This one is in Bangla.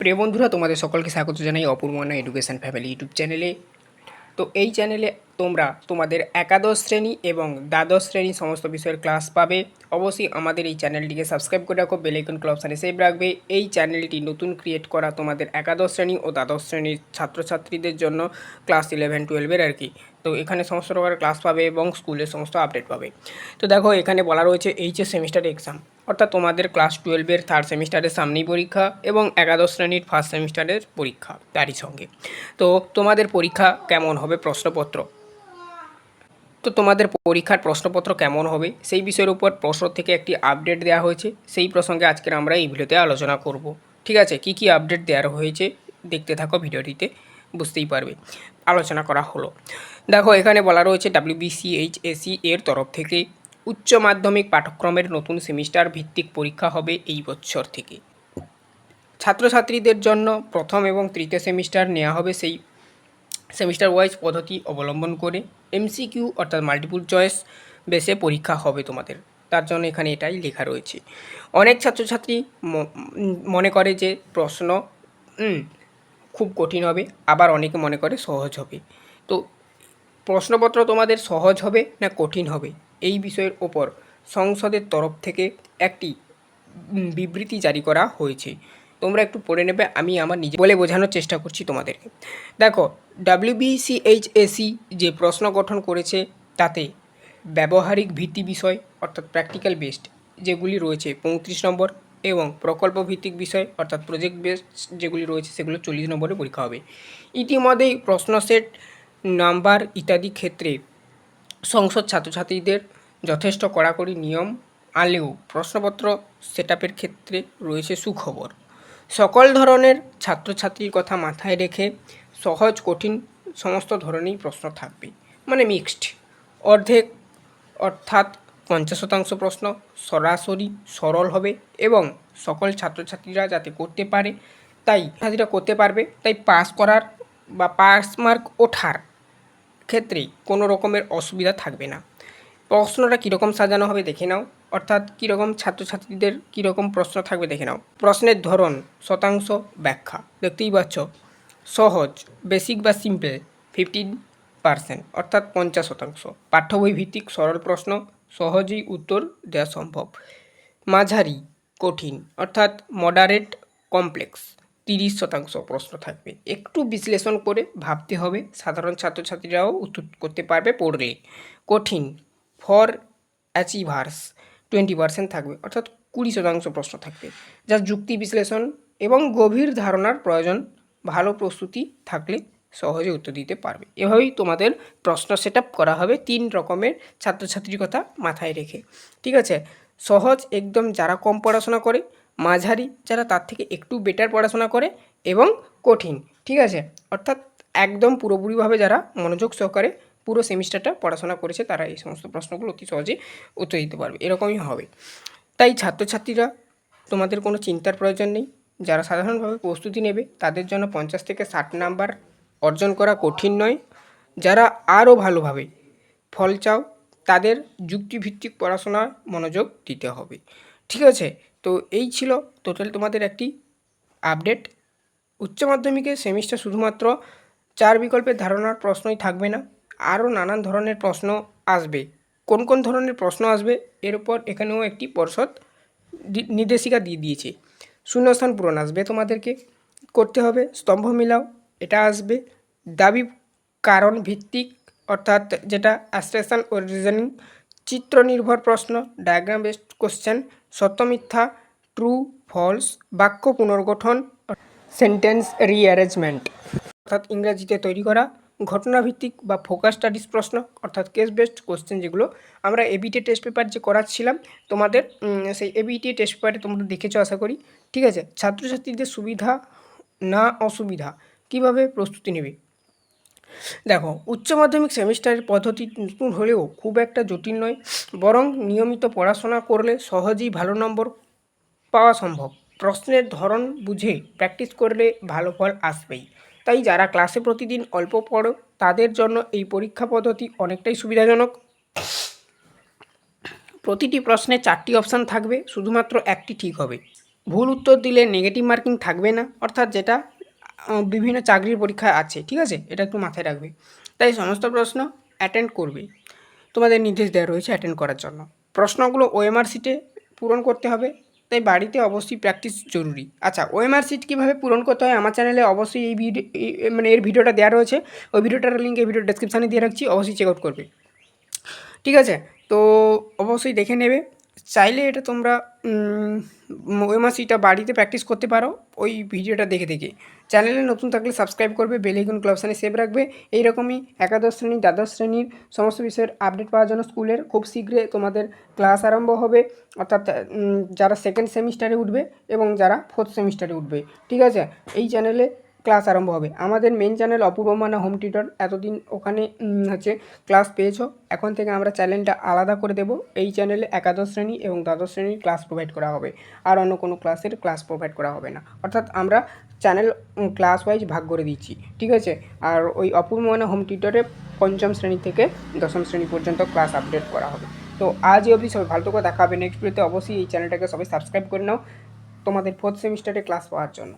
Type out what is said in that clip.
প্রিয় বন্ধুরা, তোমাদের সকলকে স্বাগত জানাই অপূর্বনা এডুকেশন ফ্যামিলি ইউটিউব চ্যানেলে তো এই চ্যানেলে তোমরা তোমাদের একাদশ শ্রেণি এবং দ্বাদশ শ্রেণি সমস্ত বিষয়ের ক্লাস পাবে। অবশ্যই আমাদের এই চ্যানেলটিকে সাবস্ক্রাইব করে রাখো বেলাইকন ক্লাব সেভ রাখবে। এই চ্যানেলটি নতুন ক্রিয়েট করা তোমাদের একাদশ শ্রেণি ও দ্বাদশ শ্রেণির ছাত্রছাত্রীদের জন্য ক্লাস ইলেভেন টুয়েলভের আর কি তো এখানে সমস্ত প্রকার ক্লাস পাবে এবং স্কুলের সমস্ত আপডেট পাবে। তো দেখো, এখানে বলা রয়েছে এইচএস সেমিস্টার এক্সাম অর্থাৎ তোমাদের ক্লাস টুয়েলভের থার্ড সেমিস্টারের সামনেই পরীক্ষা এবং একাদশ শ্রেণির ফার্স্ট সেমিস্টারের পরীক্ষা তারই সঙ্গে। তো তোমাদের পরীক্ষা কেমন হবে প্রশ্নপত্র? তো তোমাদের পরীক্ষার প্রশ্নপত্র কেমন হবে সেই বিষয়ের উপর প্রশ্ন থেকে একটি আপডেট দেওয়া হয়েছে। সেই প্রসঙ্গে আজকের আমরা এই ভিডিওতে আলোচনা করব। ঠিক আছে? কি কি আপডেট দেওয়া হয়েছে দেখতে থাকো ভিডিওটিতে, বুঝতেই পারবে। আলোচনা করা হলো। দেখো, এখানে বলা রয়েছে ডাব্লিউবিসিএইচএসি এর তরফ থেকে উচ্চ মাধ্যমিক পাঠ্যক্রমের নতুন সেমিস্টার ভিত্তিক পরীক্ষা হবে এই বছর থেকে। ছাত্রছাত্রীদের জন্য প্রথম এবং তৃতীয় সেমিস্টার নেওয়া হবে সেই সেমিস্টার ওয়াইজ পদ্ধতি অবলম্বন করে এমসিকিউ অর্থাৎ মাল্টিপুল চয়েস বেসে পরীক্ষা হবে তোমাদের। তার জন্য এখানে এটাই লেখা রয়েছে। অনেক ছাত্রছাত্রী মনে করে যে প্রশ্ন খুব কঠিন হবে, আবার অনেকে মনে করে সহজ হবে। তো প্রশ্নপত্র তোমাদের সহজ হবে না কঠিন হবে? এই বিষয়ের ওপর সংসদের তরফ থেকে একটি বিবৃতি জারি করা হয়েছে। তোমরা একটু পড়ে নেবে, আমি আমার নিজে বলে বোঝানোর চেষ্টা করছি তোমাদেরকে। দেখো ডাব্লিউবিসিএইচএসি যে প্রশ্ন গঠন করেছে, তাতে ব্যবহারিক ভিত্তি বিষয়, অর্থাৎ প্র্যাকটিক্যাল বেসড যেগুলি রয়েছে পঁয়ত্রিশ নম্বর এবং প্রকল্প ভিত্তিক বিষয়, অর্থাৎ প্রজেক্ট বেসড যেগুলি রয়েছে, সেগুলো চল্লিশ নম্বরে পরীক্ষা হবে। ইতিমধ্যেই প্রশ্ন সেট নাম্বার ইত্যাদি ক্ষেত্রে সংসদ ছাত্রছাত্রীদের যথেষ্ট কড়াকড়ি নিয়ম আনলেও প্রশ্নপত্র সেটআপের ক্ষেত্রে রয়েছে সুখবর। সকল ধরনের ছাত্রছাত্রীর কথা মাথায় রেখে সহজ, কঠিন সমস্ত ধরনেরই প্রশ্ন থাকবে। মানে মিক্সড অর্ধেক অর্থাৎ পঞ্চাশ শতাংশ প্রশ্ন সরাসরি সরল হবে এবং সকল ছাত্রছাত্রীরা যাতে করতে পারে, তাই ছাত্রীরা করতে পারবে, তাই পাস করার বা পাস মার্ক ওঠার ক্ষেত্রে কোনো রকমের অসুবিধা থাকবে না। প্রশ্নটা কীরকম সাজানো হবে দেখে নাও। অর্থাৎ কীরকম ছাত্রছাত্রীদের কীরকম প্রশ্ন থাকবে দেখে নাও। প্রশ্নের ধরন, শতাংশ ব্যাখ্যা। দেখতেই পাচ্ছ, সহজ বেসিক বা সিম্পল ফিফটিন পার্সেন্ট অর্থাৎ পঞ্চাশ শতাংশ। পাঠ্য ভিত্তিক সরল প্রশ্ন, সহজেই উত্তর দেওয়া সম্ভব। মাঝারি, কঠিন, অর্থাৎ মডারেট কমপ্লেক্স তিরিশ শতাংশ প্রশ্ন থাকবে। একটু বিশ্লেষণ করে ভাবতে হবে। সাধারণ ছাত্রছাত্রীরাও উত্তর করতে পারবে পড়লে। কঠিন। For achievers. টোয়েন্টি পার্সেন্ট থাকবে। অর্থাৎ কুড়ি শতাংশ প্রশ্ন থাকবে। যা যুক্তি বিশ্লেষণ এবং গভীর ধারণার প্রয়োজন। ভালো প্রস্তুতি থাকলে সহজে উত্তর দিতে পারবে। এভাবেই তোমাদের প্রশ্ন সেট করা হবে তিন রকমের ছাত্রছাত্রীর কথা মাথায় রেখে। ঠিক আছে? সহজ, একদম যারা কম পড়াশোনা করে মাঝারি, যারা তার থেকে একটু বেটার পড়াশোনা করে এবং কঠিন, ঠিক আছে? অর্থাৎ একদম পুরোপুরিভাবে যারা মনোযোগ সহকারে পুরো সেমিস্টারটা পড়াশোনা করেছে, তারা এই সমস্ত প্রশ্নগুলো অতি সহজে উত্তর দিতে পারবে। এরকমই হবে। তাই ছাত্রছাত্রীরা, তোমাদের কোনো চিন্তার প্রয়োজন নেই। যারা সাধারণভাবে প্রস্তুতি নেবে, তাদের জন্য পঞ্চাশ থেকে ষাট নাম্বার অর্জন করা কঠিন নয়। যারা আরও ভালোভাবে ফল চাও, তাদের যুক্তিভিত্তিক পড়াশোনায় মনোযোগ দিতে হবে। ঠিক আছে? তো এই ছিল টোটাল তোমাদের একটি আপডেট উচ্চ মাধ্যমিকে সেমিস্টার শুধুমাত্র চার বিকল্পের ধারণার প্রশ্নই থাকবে না, আরও নানান ধরনের প্রশ্ন আসবে। কোন কোন ধরনের প্রশ্ন আসবে এর উপর এখানেও একটি পর্ষদ নির্দেশিকা দিয়ে দিয়েছে। শূন্যস্থান পূরণ আসবে তোমাদেরকে, করতে হবে, স্তম্ভ মিলাও, এটা আসবে। দাবি কারণ ভিত্তিক, অর্থাৎ যেটা অ্যাস্ট্রেশন ও রিজনিং চিত্র নির্ভর প্রশ্ন ডায়াগ্রাম বেসড কোশ্চেন সত্য মিথ্যা ট্রু ফলস বাক্য পুনর্গঠন সেন্টেন্স রিঅ্যারেঞ্জমেন্ট অর্থাৎ ইংরাজিতে তৈরি করা ঘটনাভিত্তিক বা ফোকাস স্টাডিজ প্রশ্ন, অর্থাৎ কেস বেসড কোশ্চেন যেগুলো আমরা এবিটি টেস্ট পেপার যে করাচ্ছিলাম, তোমাদের সেই এবিটি টেস্ট পেপারে তোমরা দেখেছ আশা করি। ঠিক আছে, ছাত্রছাত্রীদের সুবিধা না অসুবিধা, কীভাবে প্রস্তুতি নেবে? দেখো, উচ্চ মাধ্যমিক সেমিস্টারের পদ্ধতি নতুন হলেও খুব একটা জটিল নয়। বরং নিয়মিত পড়াশোনা করলে সহজেই ভালো নম্বর পাওয়া সম্ভব। প্রশ্নের ধরন বুঝে প্র্যাকটিস করলে ভালো ফল আসবেই। তাই যারা ক্লাসে প্রতিদিন অল্প পড়ো, তাদের জন্য এই পরীক্ষা পদ্ধতি অনেকটাই সুবিধাজনক। প্রতিটি প্রশ্নে চারটি অপশান থাকবে, শুধুমাত্র একটি ঠিক হবে। ভুল উত্তর দিলে নেগেটিভ মার্কিং থাকবে না, অর্থাৎ যেটা বিভিন্ন চাকরির পরীক্ষায় আছে, ঠিক আছে? এটা একটু মাথায় রাখবে। তাই সমস্ত প্রশ্ন অ্যাটেন্ড করবে। তোমাদের নির্দেশ দেওয়া রয়েছে অ্যাটেন্ড করার জন্য। প্রশ্নগুলো ওএমআর সিটে পূরণ করতে হবে। তাই বাড়িতে অবশ্যই প্র্যাকটিস জরুরি। আচ্ছা ওএমআর সিট কীভাবে পূরণ করতে হয়? আমার চ্যানেলে অবশ্যই এই ভিডিও মানে এর ভিডিওটা দেওয়া রয়েছে। ওই ভিডিওটার লিঙ্ক এই ভিডিও ডেসক্রিপশানে দিয়ে রাখছি। অবশ্যই চেক আউট করবে। ঠিক আছে? তো অবশ্যই দেখে নেবে। চাইলে এটা তোমরা ওএমআরসিটা বাড়িতে প্র্যাকটিস করতে পারো, ওই ভিডিওটা দেখে দেখে। চ্যানেলে নতুন থাকলে সাবস্ক্রাইব করবে বেলাইকন ক্লাবসানে সেভ রাখবে। এইরকমই একাদশ শ্রেণি, দ্বাদশ শ্রেণির সমস্ত বিষয়ের আপডেট পাওয়ার জন্য স্কুলের খুব শীঘ্রই তোমাদের ক্লাস আরম্ভ হবে। অর্থাৎ যারা সেকেন্ড সেমিস্টারে উঠবে এবং যারা ফোর্থ সেমিস্টারে উঠবে। ঠিক আছে? এই চ্যানেলে ক্লাস আরম্ভ হবে। আমাদের মেন চ্যানেল অপূর্ব মানা হোম টিউটর এতদিন ওখানে হচ্ছে ক্লাস পেয়েছ। এখন থেকে আমরা চ্যানেলটা আলাদা করে দেব। এই চ্যানেলে একাদশ শ্রেণি এবং দ্বাদশ শ্রেণির ক্লাস প্রোভাইড করা হবে। আর অন্য কোনো ক্লাসের ক্লাস প্রোভাইড করা হবে না। অর্থাৎ আমরা চ্যানেল ক্লাস ওয়াইজ ভাগ করে দিচ্ছি। ঠিক আছে? আর ওই অপূর্ব মানা হোম টিউটরে পঞ্চম শ্রেণি থেকে দশম শ্রেণি পর্যন্ত ক্লাস আপডেট করা হবে। তো আজই অবধি সবাই ভালো করে দেখা হবে নেক্সট ভিডিওতে অবশ্যই এই চ্যানেলটাকে সবাই সাবস্ক্রাইব করে নাও। তোমাদের ফোর্থ সেমিস্টারে ক্লাস পাওয়ার জন্য।